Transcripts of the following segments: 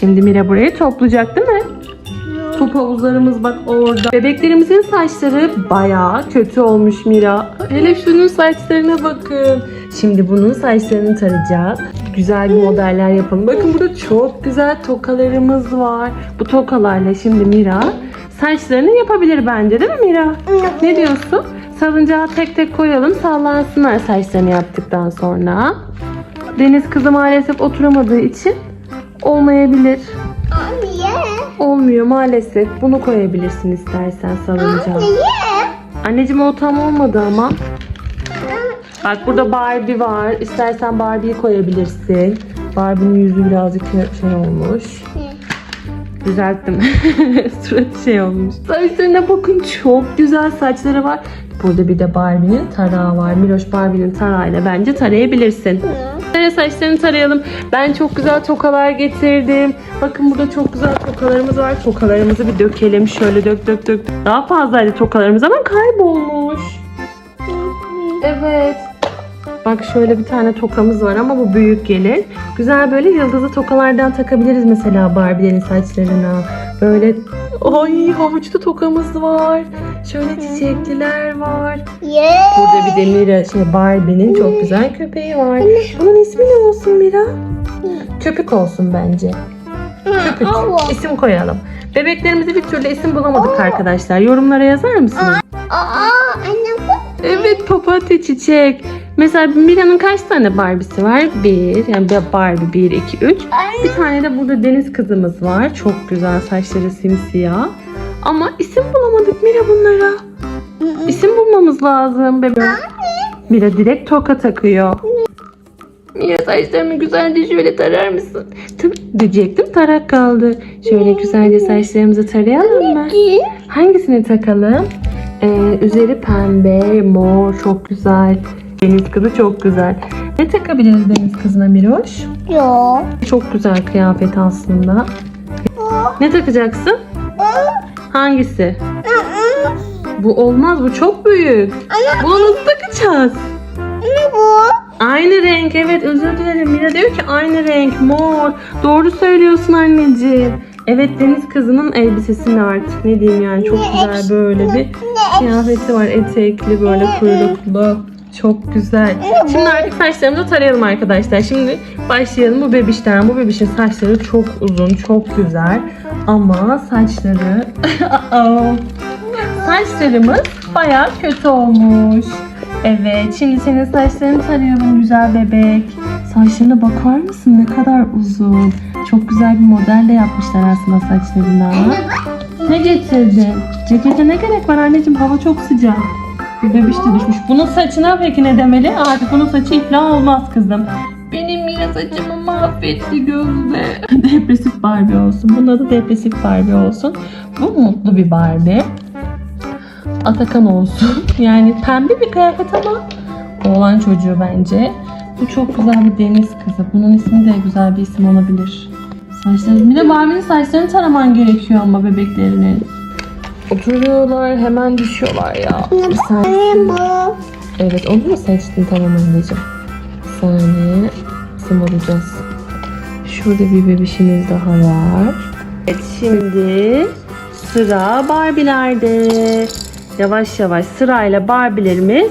Şimdi Mira burayı toplayacak değil mi? Top havuzlarımız bak orada. Bebeklerimizin saçları bayağı kötü olmuş Mira. Hele şunun saçlarına bakın. Şimdi bunun saçlarını tarayacağız. Güzel bir modeller yapalım. Bakın burada çok güzel tokalarımız var. Bu tokalarla şimdi Mira saçlarını yapabilir bence değil mi Mira? Ne diyorsun? Salıncağı tek tek koyalım sallansınlar saçlarını yaptıktan sonra. Deniz kızı maalesef oturamadığı için olmayabilir. Niye? Olmuyor maalesef. Bunu koyabilirsin istersen salıncağa. Niye? Anneciğim o tam olmadı ama. Bak burada Barbie var. İstersen Barbie'yi koyabilirsin. Barbie'nin yüzü birazcık şey olmuş. Düzelttim. Suratı şey olmuş. Saçlarına bakın çok güzel saçları var. Burada bir de Barbie'nin tarağı var. Miroş Barbie'nin tarağıyla bence tarayabilirsin. Nereye saçlarını tarayalım. Ben çok güzel tokalar getirdim. Bakın burada çok güzel tokalarımız var. Tokalarımızı bir dökelim. Şöyle dök dök dök. Daha fazlaydı tokalarımız ama kaybolmuş. Evet. Bak şöyle bir tane tokamız var ama bu büyük gelir. Güzel böyle yıldızlı tokalardan takabiliriz mesela Barbie'lerin saçlarına. Böyle ay havuçlu tokamız var. Şöyle çiçekliler var. Ye. Burada bir de Mira şey Barbie'nin çok güzel köpeği var. Bunun ismi ne olsun Mira? Köpük olsun bence. Köpük. İsim koyalım. Bebeklerimize bir türlü isim bulamadık arkadaşlar. Yorumlara yazar mısınız? Aa anne. Evet papatya çiçek. Mesela Mira'nın kaç tane Barbie'si var? Bir. Yani bir Barbie 1, 2, 3. Bir tane de burada deniz kızımız var. Çok güzel saçları simsiyah. Ama isim bulamadık Mira bunlara. İsim bulmamız lazım bebeğim. Mira direkt toka takıyor. Mira saçlarımı güzelce şöyle tarar mısın? Tabii diyecektim tarak kaldı. Şöyle güzelce saçlarımızı tarayalım mı? Hangisini takalım? Ee, üzeri pembe, mor, çok güzel. Deniz kızı çok güzel. Ne takabiliriz deniz kızına Miroş? Yok. Çok güzel kıyafet aslında. Ne takacaksın? Hangisi? Bu olmaz, bu çok büyük. Bunu nasıl takacağız? Ne bu? Aynı renk, evet özür dilerim. Mira diyor ki aynı renk, mor. Doğru söylüyorsun anneciğim. Evet deniz kızının elbisesi mi artık ne diyeyim yani çok güzel böyle bir kıyafeti var etekli böyle kuyruklu çok güzel. Şimdi artık saçlarımızı tarayalım arkadaşlar. Şimdi başlayalım bu bebişten. Bu bebişin saçları çok uzun, çok güzel. Ama saçları... Saçlarımız bayağı kötü olmuş. Evet, şimdi senin saçlarını tarıyorum güzel bebek. Saçlarına bakar mısın ne kadar uzun. Çok güzel bir modelle yapmışlar aslında saçlarına. Ne getirdin? Cekete ne gerek var anneciğim? Hava çok sıcak. Bir bebiş de düşmüş. Bunun saçına peki ne demeli? Artık bunun saçı iflah olmaz kızım. Benim yine saçımı mahvetti Gözde. depresif Barbie olsun. Bunun adı depresif Barbie olsun. Bu mutlu bir Barbie. Atakan olsun. Yani pembe bir kıyafet ama oğlan çocuğu bence. Bu çok güzel bir deniz kızı. Bunun ismi de güzel bir isim olabilir. Saçları. Bir de Barbie'nin saçlarını taraman gerekiyor ama bebeklerinin. Oturuyorlar hemen düşüyorlar ya. Bir saniye. Evet onu mu seçtin tamam anneciğim. Bir saniye. İsim alacağız. Şurada bir bebişimiz daha var. Evet şimdi sıra Barbie'lerde. Yavaş yavaş sırayla Barbie'lerimiz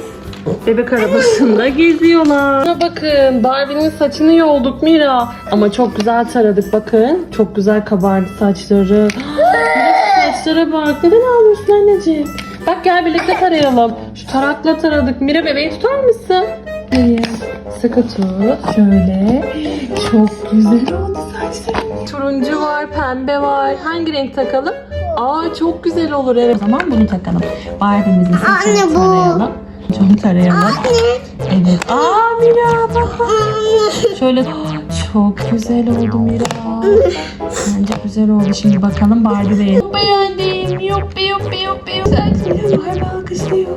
bebek arabasında geziyorlar. Şuna bakın Barbie'nin saçını yolduk Mira. Ama çok güzel taradık bakın. Çok güzel kabardı saçları. Mira saçlara bak. Neden ağlıyorsun anneciğim? Bak gel birlikte tarayalım. Şu tarakla taradık. Mira bebeği tutar mısın? Hayır. Sıkı tut. Şöyle. Çok güzel oldu saçları. Turuncu var, pembe var. Hangi renk takalım? Aa çok güzel olur evet. O zaman bunu takalım. Barbie'mizin saçını Anne, bu. tarayalım. Şunu tarayalım. Evet. Aa Mira bak bak. Şöyle çok güzel oldu Mira. Bence güzel oldu. Şimdi bakalım Barbie beğendi. Çok beğendim. Yuppi yuppi yuppi yuppi. Barbie alkışlıyor.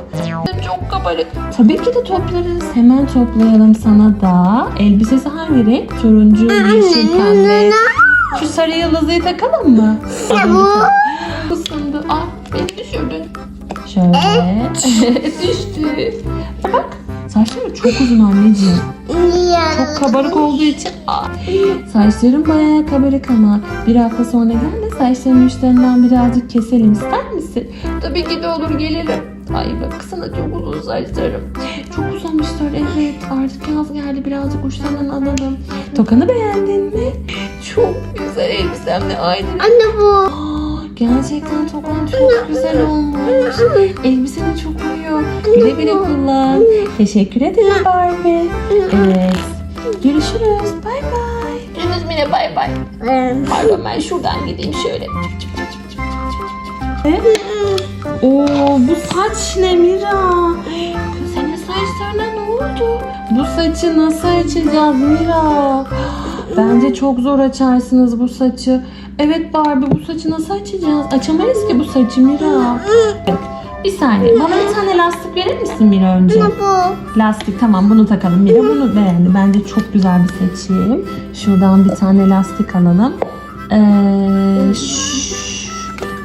Çok kabarık. Tabii ki de toplarız. Hemen toplayalım sana da. Elbisesi hangi renk? Turuncu, yeşil, pembe. Şu sarı yıldızıyı takalım mı? Ne bu? Şöyle. Düştü. Bak Saçları çok uzun anneciğim. Çok kabarık olduğu için Aa, saçlarım bayağı kabarık ama bir hafta sonra gel de saçların uçlarından birazcık keselim ister misin? Tabii ki de olur gelirim. Ay baksana çok uzun saçlarım. Çok uzamışlar evet. Artık yaz geldi birazcık uçlarından alalım. Tokanı beğendin mi? Çok güzel elbisemle aynı. Anne bu. Gerçekten tokan çok güzel olmuş. Elbise de çok uyuyor. Güle güle kullan. Teşekkür ederim Barbie. Evet. Görüşürüz. Bay bay. Görüşürüz Mine bay bay. Pardon ben şuradan gideyim şöyle. Oo bu saç ne Mira? Senin saçlarına ne oldu? Bu saçı nasıl açacağız Mira? Bence çok zor açarsınız bu saçı. Evet Barbie bu saçı nasıl açacağız? Açamayız ki bu saçı Mira. Bir saniye. Bana bir tane lastik verir misin Mira önce? Bu. Lastik tamam bunu takalım Mira. Bunu beğendi. Bence çok güzel bir seçim. Şuradan bir tane lastik alalım. Ee, şş,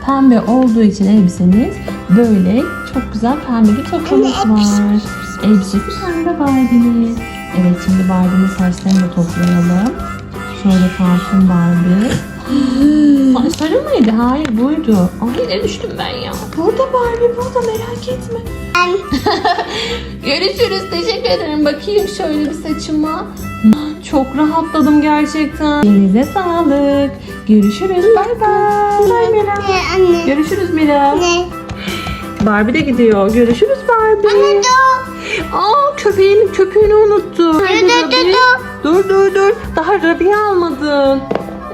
pembe olduğu için elbisemiz böyle çok güzel pembe bir tokamız var. Elbisesi pembe Barbie'nin. Evet şimdi Barbie'nin saçlarını da toplayalım. Şöyle kalsın Barbie. Saçları mıydı? Hayır buydu. Ay yine düştüm ben ya. Burada Barbie burada merak etme. Görüşürüz. Teşekkür ederim. Bakayım şöyle bir saçıma. Çok rahatladım gerçekten. Elinize sağlık. Görüşürüz. Bay bay. Bay Mira. Ne anne? Görüşürüz Mira. Ne? Barbie de gidiyor. Görüşürüz Barbie. Anne Aa köpeğin köpüğünü unuttu. Nerede dur, dur, Rabbi? Dur dur dur. Daha Rabbi'yi almadın.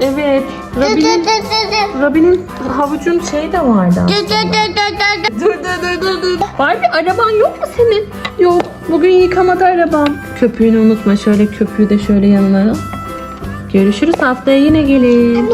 Evet. Dur dur dur dur dur. Rabbi'nin havucun şeyi de vardı. Dur dur dur dur dur. Dur dur dur dur dur. Barbie araban yok mu senin? Yok. Bugün yıkamadı arabam. Köpüğünü unutma. Şöyle köpüğü de şöyle yanına. Görüşürüz haftaya yine gelin.